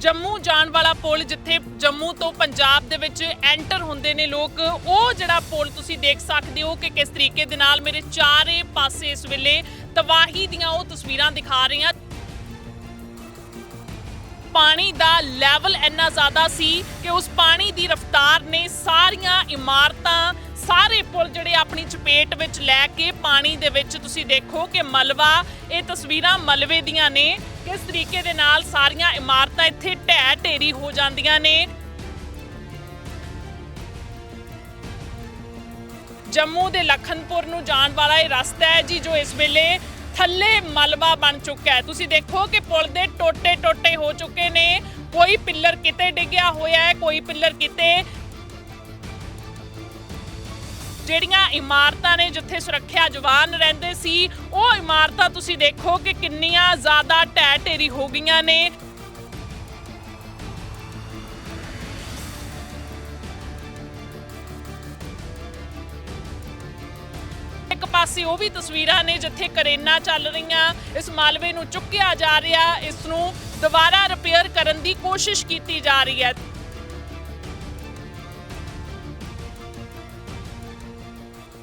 ਜੰਮੂ ਜਾਣ ਵਾਲਾ ਪੁਲ ਜਿੱਥੇ ਜੰਮੂ ਤੋਂ ਪੰਜਾਬ ਦੇ ਵਿੱਚ ਐਂਟਰ ਹੁੰਦੇ ਨੇ ਲੋਕ, ਉਹ ਜਿਹੜਾ ਪੁਲ ਤੁਸੀਂ ਦੇਖ ਸਕਦੇ ਹੋ ਕਿ ਕਿਸ ਤਰੀਕੇ ਦੇ ਨਾਲ ਮੇਰੇ ਚਾਰੇ ਪਾਸੇ ਇਸ ਵੇਲੇ ਤਬਾਹੀ ਦੀਆਂ ਉਹ ਤਸਵੀਰਾਂ ਦਿਖਾ ਰਹੀਆਂ ਪਾਣੀ ਦਾ ਲੈਵਲ ਇੰਨਾ ਜ਼ਿਆਦਾ ਸੀ ਕਿ ਉਸ ਪਾਣੀ ਦੀ ਰਫ਼ਤਾਰ ਨੇ ਸਾਰੀਆਂ ਇਮਾਰਤਾਂ, ਸਾਰੇ ਪੁਲ ਜਿਹੜੇ ਆਪਣੀ ਚਪੇਟ ਵਿੱਚ ਲੈ ਕੇ ਪਾਣੀ ਦੇ ਵਿੱਚ ਤੁਸੀਂ ਦੇਖੋ ਕਿ ਮਲਵਾ, ਇਹ ਤਸਵੀਰਾਂ ਮਲਵੇ ਦੀਆਂ ਨੇ। ਕਿਸ ਤਰੀਕੇ ਦੇ ਨਾਲ ਸਾਰੀਆਂ ਇਮਾਰਤਾਂ ਇੱਥੇ ਢਹਿ ਢੇਰੀ ਹੋ ਜਾਂਦੀਆਂ ਨੇ? ਜੰਮੂ ਦੇ ਲਖਨਪੁਰ ਨੂੰ ਜਾਣ ਵਾਲਾ ਇਹ ਰਸਤਾ ਹੈ ਜੀ ਜੋ ਇਸ ਵੇਲੇ ਥੱਲੇ ਮਲਬਾ ਬਣ ਚੁੱਕਾ ਹੈ। ਤੁਸੀਂ ਦੇਖੋ ਕਿ ਪੁਲ ਦੇ ਟੋਟੇ ਟੋਟੇ ਹੋ ਚੁੱਕੇ ਨੇ। ਕੋਈ ਪਿੱਲਰ ਕਿਤੇ ਡਿੱਗਿਆ ਹੋਇਆ ਹੈ, ਕੋਈ ਪਿੱਲਰ ਕਿਤੇ ਜਿਹੜੀਆਂ ਇਮਾਰਤਾਂ ਨੇ ਜਿੱਥੇ ਸੁਰੱਖਿਆ ਜਵਾਨ ਰਹਿੰਦੇ ਸੀ, ਉਹ ਇਮਾਰਤਾਂ ਤੁਸੀਂ ਦੇਖੋ ਕਿ ਕਿੰਨੀਆਂ ਜ਼ਿਆਦਾ ਢਹਿ ਢੇਰੀ ਹੋ ਗਈਆਂ ਨੇ। ਇੱਕ ਪਾਸੇ ਉਹ ਵੀ ਤਸਵੀਰਾਂ ਨੇ ਜਿੱਥੇ ਕਰੇਨਾ ਚੱਲ ਰਹੀਆਂ, ਇਸ ਮਾਲਵੇ ਨੂੰ ਚੁੱਕਿਆ ਜਾ ਰਿਹਾ, ਇਸ ਨੂੰ ਦੁਬਾਰਾ ਰਿਪੇਅਰ ਕਰਨ ਦੀ ਕੋਸ਼ਿਸ਼ ਕੀਤੀ ਜਾ ਰਹੀ ਹੈ।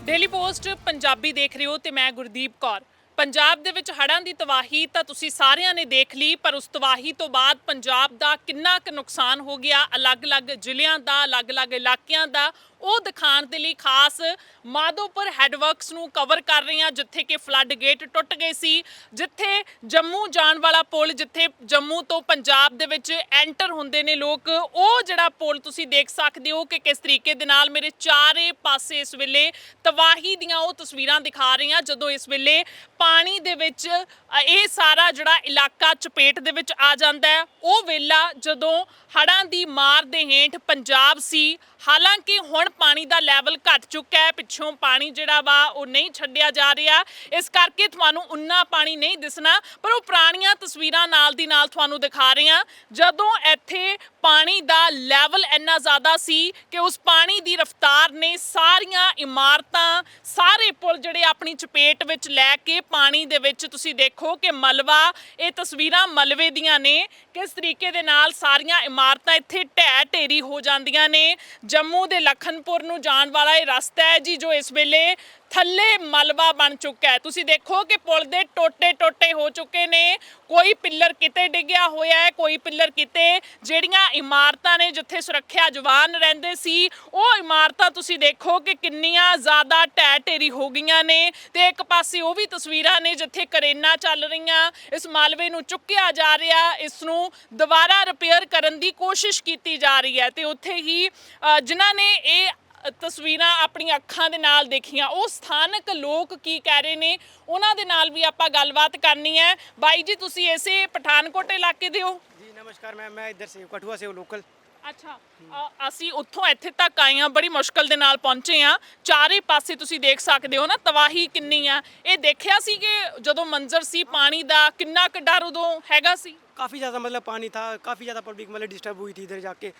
ਡੇਲੀ ਪੋਸਟ ਪੰਜਾਬੀ ਦੇਖ ਰਹੇ ਹੋ ਤੇ ਮੈਂ ਗੁਰਦੀਪ ਕੌਰ। ਪੰਜਾਬ ਦੇ ਵਿੱਚ ਹੜ੍ਹਾਂ ਦੀ ਤਬਾਹੀ ਤਾਂ ਤੁਸੀਂ ਸਾਰਿਆਂ ਨੇ ਦੇਖ ਲਈ, ਪਰ ਉਸ ਤਬਾਹੀ ਤੋਂ ਬਾਅਦ ਪੰਜਾਬ ਦਾ ਕਿੰਨਾ ਕੁ ਨੁਕਸਾਨ ਹੋ ਗਿਆ, ਅਲੱਗ-ਅਲੱਗ ਜ਼ਿਲ੍ਹਿਆਂ ਦਾ, ਅਲੱਗ-ਅਲੱਗ ਇਲਾਕਿਆਂ ਦਾ, ਉਹ ਦਿਖਾਉਣ ਦੇ ਲਈ ਖਾਸ ਮਾਧੋਪੁਰ ਹੈਡਵਰਕਸ ਨੂੰ ਕਵਰ ਕਰ ਰਹੇ ਹਾਂ, ਜਿੱਥੇ ਕਿ ਫਲੱਡ ਗੇਟ ਟੁੱਟ ਗਏ ਸੀ, ਜਿੱਥੇ ਜੰਮੂ ਜਾਣ ਵਾਲਾ ਪੁਲ, ਜਿੱਥੇ ਜੰਮੂ ਤੋਂ ਪੰਜਾਬ ਦੇ ਵਿੱਚ ਐਂਟਰ ਹੁੰਦੇ ਨੇ ਲੋਕ, ਉਹ ਜਿਹੜਾ ਪੁਲ ਤੁਸੀਂ ਦੇਖ ਸਕਦੇ ਹੋ ਕਿ ਕਿਸ ਤਰੀਕੇ ਦੇ ਨਾਲ ਮੇਰੇ ਚਾਰੇ ਪਾਸੇ ਇਸ ਵੇਲੇ ਤਬਾਹੀ ਦੀਆਂ ਉਹ ਤਸਵੀਰਾਂ ਦਿਖਾ ਰਹੇ ਹਾਂ, ਜਦੋਂ ਇਸ ਵੇਲੇ ਪਾਣੀ ਦੇ ਵਿੱਚ ਅ, ਇਹ ਸਾਰਾ ਜਿਹੜਾ ਇਲਾਕਾ ਚਪੇਟ ਦੇ ਵਿੱਚ ਆ ਜਾਂਦਾ ਹੈ। ਉਹ ਵੇਲਾ ਜਦੋਂ ਹੜ੍ਹਾਂ ਦੀ ਮਾਰ ਦੇ ਹੇਠ ਪੰਜਾਬ ਸੀ ਹਾਲਾਂਕਿ ਹੁਣ ਪਾਣੀ ਦਾ ਲੈਵਲ ਘਟ ਚੁੱਕਾ ਹੈ ਪਿੱਛੋਂ ਪਾਣੀ ਜਿਹੜਾ ਵਾ ਉਹ ਨਹੀਂ ਛੱਡਿਆ ਜਾ ਰਿਹਾ। ਇਸ ਕਰਕੇ ਤੁਹਾਨੂੰ ਉਨਾ ਪਾਣੀ ਨਹੀਂ ਦਿਸਣਾ ਪਰ ਉਹ ਪੁਰਾਣੀਆਂ ਤਸਵੀਰਾਂ ਨਾਲ ਦੀ ਨਾਲ ਤੁਹਾਨੂੰ ਦਿਖਾ ਰਹੇ ਹਾਂ। ਜਦੋਂ ਇੱਥੇ ਪਾਣੀ ਦਾ ਲੈਵਲ ਇੰਨਾ ਜ਼ਿਆਦਾ ਸੀ ਕਿ ਉਸ ਪਾਣੀ ਦੀ ਰਫ਼ਤਾਰ ਨੇ ਸਾਰੀਆਂ ਇਮਾਰਤਾਂ ਸਾਰੇ ਪੁਲ ਜਿਹੜੇ ਆਪਣੀ ਚਪੇਟ ਵਿੱਚ ਲੈ ਕੇ ਪਾਣੀ ਦੇ ਵਿੱਚ ਤੁਸੀਂ ਦੇਖੋ ਕਿ ਮਲਵਾ, ਇਹ ਤਸਵੀਰਾਂ ਮਲਵੇ ਦੀਆਂ ਨੇ। ਕਿਸ ਤਰੀਕੇ ਦੇ ਨਾਲ ਸਾਰੀਆਂ ਇਮਾਰਤਾਂ ਇੱਥੇ ਢਹਿ ਢੇਰੀ ਹੋ ਜਾਂਦੀਆਂ ਨੇ। ਜੰਮੂ ਦੇ ਲਖਨਪੁਰ ਨੂੰ ਜਾਣ ਵਾਲਾ ਇਹ ਰਸਤਾ ਹੈ ਜੀ, ਜੋ ਇਸ ਵੇਲੇ ਥੱਲੇ ਮਲਬਾ ਬਣ ਚੁੱਕਾ ਹੈ। ਤੁਸੀਂ ਦੇਖੋ ਕਿ ਪੁਲ ਦੇ ਟੋਟੇ ਟੋਟੇ ਹੋ ਚੁੱਕੇ ਨੇ। ਕੋਈ ਪਿੱਲਰ ਕਿਤੇ ਡਿੱਗਿਆ ਹੋਇਆ ਹੈ, ਕੋਈ ਪਿੱਲਰ ਕਿਤੇ। ਜਿਹੜੀਆਂ ਇਮਾਰਤਾਂ ਨੇ ਜਿੱਥੇ ਸੁਰੱਖਿਆ ਜਵਾਨ ਰਹਿੰਦੇ ਸੀ, ਉਹ ਇਮਾਰਤਾਂ ਤੁਸੀਂ ਦੇਖੋ ਕਿ ਕਿੰਨੀਆਂ ਜ਼ਿਆਦਾ ਢਹਿ ਢੇਰੀ ਹੋ ਗਈਆਂ ਨੇ ਤੇ ਇੱਕ ਪਾਸੇ ਉਹ ਵੀ ਤਸਵੀਰਾਂ ਨੇ ਜਿੱਥੇ ਕਰੇਨਾ ਚੱਲ ਰਹੀਆਂ। ਇਸ ਮਾਲਵੇ ਨੂੰ ਚੁੱਕਿਆ ਜਾ ਰਿਹਾ, ਇਸ ਨੂੰ ਦੁਬਾਰਾ ਰਿਪੇਅਰ ਕਰਨ ਦੀ ਕੋਸ਼ਿਸ਼ ਕੀਤੀ ਜਾ ਰਹੀ ਹੈ ਤੇ ਉੱਥੇ ਹੀ ਜਿਨ੍ਹਾਂ ਨੇ ਇਹ ਤਸਵੀਰਾਂ ਆਪਣੀਆਂ ਅੱਖਾਂ ਦੇ ਨਾਲ ਦੇਖੀਆਂ ਉਹ ਸਥਾਨਕ ਲੋਕ ਕੀ ਕਹਿ ਰਹੇ ਨੇ ਉਹਨਾਂ ਦੇ ਨਾਲ ਵੀ ਆਪਾਂ ਗੱਲਬਾਤ ਕਰਨੀ ਹੈ ਬਾਈ ਜੀ ਤੁਸੀਂ ਇਸੇ ਪਠਾਨਕੋਟ ਇਲਾਕੇ ਦੇ ਹੋ जी नमस्कार मैम मैं इधर से हूँ, कठुआ से हूँ लोकल ਅੱਛਾ ਅ, ਅਸੀਂ ਉੱਥੋਂ ਇੱਥੇ ਤੱਕ ਆਏ ਹਾਂ ਬੜੀ ਮੁਸ਼ਕਲ ਦੇ ਨਾਲ ਪਹੁੰਚੇ ਹਾਂ ਚਾਰੇ ਪਾਸੇ ਤੁਸੀਂ ਦੇਖ ਸਕਦੇ ਹੋ ਨਾ ਤਬਾਹੀ ਕਿੰਨੀ ਆ ਇਹ ਦੇਖਿਆ ਸੀ ਕਿ ਜਦੋਂ ਮੰਜ਼ਰ ਸੀ ਪਾਣੀ ਦਾ ਕਿੰਨਾ ਕੁ ਡਰ ਉਦੋਂ ਹੈਗਾ ਸੀ काफ़ी ज़्यादा मतलब पानी था काफ़ी ज़्यादा पब्लिक मतलब डिस्टर्ब हुई थी इधर जाके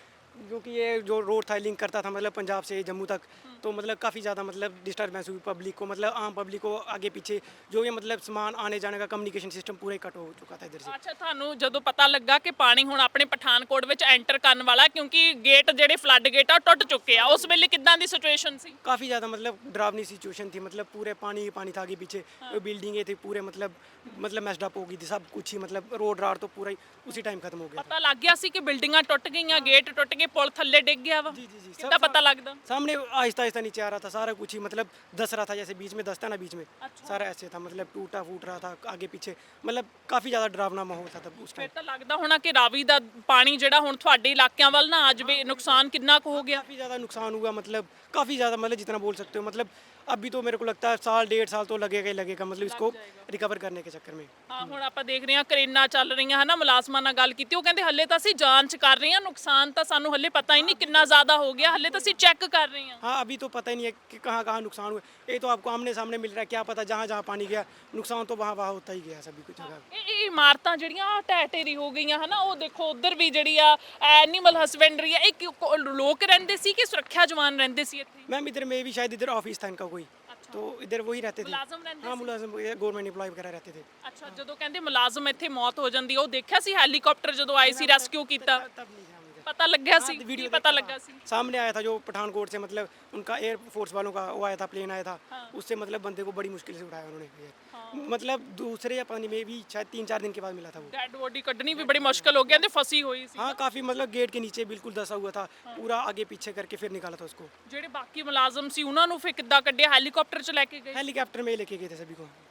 क्योंकि ये जो रोड था लिंक करता था मतलब पंजाब से जम्मू तक तो मतलब काफ़ी ज़्यादा मतलब डिस्टर्बेंस हुई पब्लिक को मतलब आम पब्लिक को आगे पीछे जो ये मतलब सामान आने जाने का कम्युनिकेशन सिस्टम पूरा ही कट हो चुका था इधर से ਅੱਛਾ ਤੁਹਾਨੂੰ ਜਦੋਂ ਪਤਾ ਲੱਗਾ ਕਿ ਪਾਣੀ ਹੁਣ ਆਪਣੇ ਪਠਾਨਕੋਟ ਵਿੱਚ ਐਂਟਰ ਕਰਨ ਵਾਲਾ ਕਿਉਂਕਿ ਗੇਟ ਜਿਹੜੇ ਫਲੱਡ ਗੇਟ ਆ ਉਹ ਟੁੱਟ ਚੁੱਕੇ ਆ ਉਸ ਵੇਲੇ ਕਿੱਦਾਂ ਦੀ ਸਿਚੁਏਸ਼ਨ ਸੀ काफ़ी ज़्यादा मतलब डरावनी सिचुएशन थी मतलब पूरे पानी ही पानी था आगे पीछे बिल्डिंगें थी पूरे मतलब मतलब मैस्डअप हो गई थी सब कुछ ही मतलब रोड राड तो पूरा ही उसी टाइम खत्म हो गया था ਪਤਾ ਲੱਗ ਗਿਆ ਸੀ ਕਿ ਬਿਲਡਿੰਗਾਂ ਟੁੱਟ ਗਈਆਂ ਗੇਟ ਟੁੱਟ ਗਏ ਪੁਲ ਥੱਲੇ ਡਿੱਗ ਗਿਆ ਵਾ जी जी जी ਕਿੱਦਾਂ ਪਤਾ ਲੱਗਦਾ सामने आहिस्ता आहिस्ता नीचे आ रहा था सारा कुछ ही मतलब दस रहा था जैसे बीच में दसता ना बीच में अच्छा। सारा ऐसे था मतलब टूटा फूट रहा था आगे पीछे मतलब काफ़ी ज़्यादा डरावना माहौल था तब उस ਫਿਰ टाइम ਤਾਂ ਲੱਗਦਾ ਹੋਣਾ ਕਿ ਰਾਵੀ ਦਾ ਪਾਣੀ ਜਿਹੜਾ ਹੁਣ ਤੁਹਾਡੇ ਇਲਾਕਿਆਂ ਵੱਲ ਨਾ ਆ ਜਾਵੇ ਨੁਕਸਾਨ ਕਿੰਨਾ ਕੁ ਹੋ ਗਿਆ काफ़ी ज़्यादा नुकसान हुआ मतलब काफ़ी ज़्यादा मतलब जितना बोल सकते हो मतलब अभी तो मेरे को लगता है साल डेढ़ साल तो लगेगा ही लगेगा मतलब इसको रिकवर करने के चक्कर में ਹਾਂ ਹੁਣ ਆਪਾਂ ਦੇਖ ਰਹੇ ਹਾਂ ਕਰੇਨਾ ਚੱਲ ਰਹੀਆਂ ਹਨਾ ਮੁਲਾਜ਼ਮਾਂ ਨਾਲ ਗੱਲ ਕੀਤੀ ਉਹ ਕਹਿੰਦੇ ਹੱਲੇ ਤਾਂ ਅਸੀਂ ਜਾਂਚ ਕਰ ਰਹੇ ਹਾਂ ਨੁਕਸਾਨ ਤਾਂ ਸਾਨੂੰ ਹੱਲੇ ਪਤਾ ਹੀ ਨਹੀਂ ਕਿੰਨਾ ਜ਼ਿਆਦਾ ਹੋ ਗਿਆ ਹੱਲੇ ਤਾਂ ਅਸੀਂ ਚੈੱਕ ਕਰ ਰਹੇ ਹਾਂ हाँ अभी तो पता ही नहीं है कि कहाँ कहाँ नुकसान हुआ ये तो आपको आमने सामने मिल रहा है क्या पता जहाँ जहाँ पानी गया नुकसान तो वहाँ वहाँ होता ही गया सभी कुछ जगह ਇਹ ਇਹ ਇਮਾਰਤਾਂ ਜਿਹੜੀਆਂ ਆਹ ਢਹਿ ਢੇਰੀ ਹੋ ਗਈਆਂ ਹਨਾ ਉਹ ਦੇਖੋ ਉਧਰ ਵੀ ਜਿਹੜੀ ਆ ਐਨੀਮਲ ਹਸਬੈਂਡਰੀ ਆ ਇਹ ਕਿ- ਕੋ- ਲੋਕ ਰਹਿੰਦੇ ਸੀ ਕਿ ਸੁਰੱਖਿਆ ਜਵਾਨ ਰਹਿੰਦੇ ਸੀ ਇੱਥੇ मैम इधर में भी शायद इधर ऑफिस था इनका कोई तो इधर वही रहते थे ਮੁਲਾਜ਼ਮ ਰਹਿੰਦੇ हाँ मुलाजिम गवर्नमेंट एम्प्लॉय वगैरह रहते थे ਅੱਛਾ ਜਦੋਂ ਕਹਿੰਦੇ ਮੁਲਾਜ਼ਮ ਇੱਥੇ ਮੌਤ ਹੋ ਜਾਂਦੀ ਹੈ, ਉਹ ਦੇਖਿਆ ਸੀ ਹੈਲੀਕਾਪਟਰ ਜਦੋਂ ਆਏ ਸੀ ਰੈਸਕਿਊ ਕੀਤਾ तब नहीं था मुझे ਪਤਾ ਲੱਗਿਆ ਸੀ हाँ, ਕੀ वीडियो ਪਤਾ देखा ਲੱਗਾ था। ਸੀ सामने आया था जो पठानकोट से मतलब उनका एयर फोर्स वालों का वो आया था प्लेन आया था हाँ। उससे मतलब बंदे को बड़ी मुश्किल से उठाया उन्होंने मतलब दूसरे या पता नहीं में भी शायद तीन चार दिन के बाद मिला था वो ਡੈਡ ਬੋਡੀ ਕੱਢਣੀ ਵੀ ਬੜੀ ਮੁਸ਼ਕਲ ਹੋ ਗਈ ਤੇ ਫਸੀ ਹੋਈ ਸੀ हाँ काफ़ी मतलब गेट के नीचे बिल्कुल दसा हुआ था पूरा आगे पीछे करके फिर निकाला था उसको ਜਿਹੜੇ ਬਾਕੀ ਮੁਲਾਜ਼ਮ ਸੀ ਉਹਨਾਂ ਨੂੰ ਫਿਰ ਕਿੱਦਾਂ ਕੱਢਿਆ ਹੈਲੀਕਾਪਟਰ 'ਚ ਲੈ ਕੇ ਗਏ हेलीकॉप्टर में ही लेके गए थे सभी को ਤੇ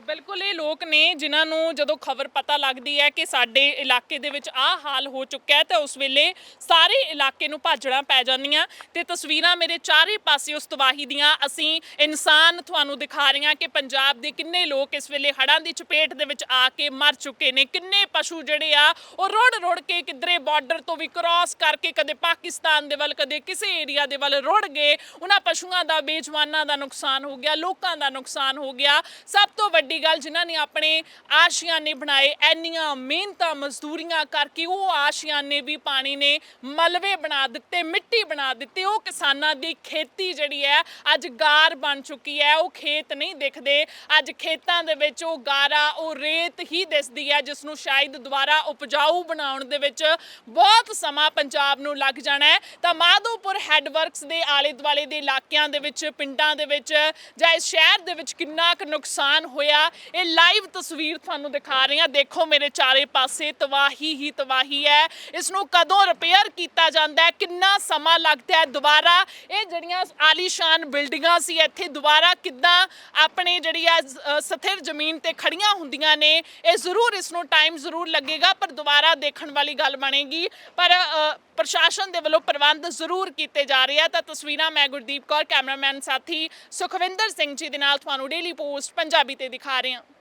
ਬਿਲਕੁਲ, ਇਹ ਲੋਕ ਨੇ ਜਿਨ੍ਹਾਂ ਨੂੰ ਜਦੋਂ ਖਬਰ ਪਤਾ ਲੱਗਦੀ ਹੈ ਕਿ ਸਾਡੇ ਇਲਾਕੇ ਦੇ ਵਿੱਚ ਆਹ ਹਾਲ ਹੋ ਚੁੱਕਿਆ ਹੈ, ਤਾਂ ਉਸ ਵੇਲੇ ਸਾਰੇ ਇਲਾਕੇ ਨੂੰ ਭਾਜੜਾਂ ਪੈ ਜਾਂਦੀਆਂ ਤੇ ਤਸਵੀਰਾਂ ਮੇਰੇ ਚਾਰੇ ਪਾਸੇ ਉਸ ਤਬਾਹੀ ਦੀਆਂ। ਅਸੀਂ ਇਨਸਾਨ ਤੁਹਾਨੂੰ ਦਿਖਾ ਰਹੇ ਹਾਂ ਕਿ ਪੰਜਾਬ ਦੇ ਕਿੰਨੇ ਲੋਕ ਇਸ ਵੇਲੇ ਹੜ੍ਹਾਂ ਦੀ ਚਪੇਟ ਦੇ ਵਿੱਚ ਆ ਕੇ ਮਰ ਚੁੱਕੇ ਨੇ। ਕਿੰਨੇ ਪਸ਼ੂ ਜਿਹੜੇ ਆ, ਉਹ ਰੋੜ ਰੋੜ ਕੇ ਕਿਧਰੇ ਬਾਰਡਰ ਤੋਂ ਵੀ ਕ੍ਰਾਸ ਕਰਕੇ ਕਦੇ ਪਾਕਿਸਤਾਨ ਦੇ ਵੱਲ, ਕਦੇ ਕਿਸੇ ਏਰੀਆ ਦੇ ਵੱਲ ਰੁੜ ਗਏ। ਉਹਨਾਂ ਪਸ਼ੂਆਂ ਦਾ, ਬੇਜਵਾਨਾਂ ਦਾ ਨੁਕਸਾਨ ਹੋ ਗਿਆ, ਲੋਕਾਂ ਦਾ ਨੁਕਸਾਨ ਹੋ ਗਿਆ। ਸਭ ਤੋਂ ਵੱਡੀ ਗੱਲ ਜਿਨ੍ਹਾਂ ਨੇ ਆਪਣੇ ਆਸ਼ੀਆਨੇ ਬਣਾਏ ਐਨੀਆਂ ਮਿਹਨਤਾਂ ਮਜ਼ਦੂਰੀਆਂ ਕਰਕੇ ਉਹ ਆਸ਼ਿਆਨੇ ਵੀ ਪਾਣੀ ਨੇ ਮਲਵੇ ਬਣਾ ਦਿੱਤੇ, ਮਿੱਟੀ ਬਣਾ ਦਿੱਤੀ। ਉਹ ਕਿਸਾਨਾਂ ਦੀ ਖੇਤੀ ਜਿਹੜੀ ਹੈ, ਅੱਜ ਗਾਰ ਬਣ ਚੁੱਕੀ ਹੈ। ਉਹ ਖੇਤ ਨਹੀਂ ਦਿਖਦੇ। ਅੱਜ ਖੇਤਾਂ ਦੇ ਵਿੱਚ ਉਹ ਗਾਰਾ, ਉਹ ਰੇਤ ਹੀ ਦਿਸਦੀ ਹੈ ਜਿਸ ਨੂੰ ਸ਼ਾਇਦ ਦੁਬਾਰਾ ਉਪਜਾਊ ਬਣਾਉਣ ਦੇ ਵਿੱਚ ਬਹੁਤ ਸਮਾਂ ਪੰਜਾਬ ਨੂੰ ਲੱਗ ਜਾਣਾ ਹੈ। ਤਾਂ ਮਾਧੋਪੁਰ ਹੈਡਵਰਕਸ ਦੇ ਆਲੇ ਦੁਆਲੇ ਦੇ ਇਲਾਕਿਆਂ ਦੇ ਵਿੱਚ, ਪਿੰਡਾਂ ਦੇ ਵਿੱਚ ਜਾਂ ਇਸ ਸ਼ਹਿਰ ਦੇ ਵਿੱਚ ਕਿੰਨਾ ਕੁ ਨੁਕਸਾਨ ਹੋਇਆ ਇਹ ਲਾਈਵ ਤਸਵੀਰ ਤੁਹਾਨੂੰ ਦਿਖਾ ਰਹੇ ਹਾਂ ਦੇਖੋ ਮੇਰੇ ਚਾਰੇ ਪਾਸੇ ਤਬਾਹੀ ਹੀ ਤਬਾਹੀ ਹੈ। ਇਸ ਨੂੰ ਕਦੋਂ ਰਿਪੇਅਰ ਕੀਤਾ ਜਾਂਦਾ ਹੈ? ਕਿੰਨਾ ਸਮਾਂ ਲੱਗਦਾ ਹੈ? ਦੁਬਾਰਾ ਇਹ ਜਿਹੜੀਆਂ ਆਲੀਸ਼ਾਨ ਬਿਲਡਿੰਗਾਂ ਸੀ, ਇੱਥੇ ਦੁਬਾਰਾ ਕਿੱਦਾਂ ਆਪਣੇ ਜਿਹੜੀ ਹੈ ਸਥਿਰ ਜ਼ਮੀਨ ਤੇ ਖੜੀਆਂ ਹੁੰਦੀਆਂ ਨੇ, ਇਹ ਜ਼ਰੂਰ ਇਸ ਨੂੰ ਟਾਈਮ ਜ਼ਰੂਰ ਲੱਗੇਗਾ, ਪਰ ਦੁਬਾਰਾ ਦੇਖਣ ਵਾਲੀ ਗੱਲ ਬਣੇਗੀ। ਪਰ ਪ੍ਰਸ਼ਾਸਨ ਦੇ ਵੱਲੋਂ ਪ੍ਰਬੰਧ ਜ਼ਰੂਰ ਕੀਤੇ ਜਾ ਰਹੇ ਆ। ਤਾਂ ਤਸਵੀਰਾਂ ਮੈਂ ਗੁਰਦੀਪ ਕੌਰ, ਕੈਮਰਾਮੈਨ ਸਾਥੀ ਸੁਖਵਿੰਦਰ ਸਿੰਘ ਜੀ ਦੇ ਨਾਲ ਤੁਹਾਨੂੰ ਡੇਲੀ ਪੋਸਟ ਪੰਜਾਬੀ ਤੇ ਦਿਖਾ ਰਹੇ ਹਾਂ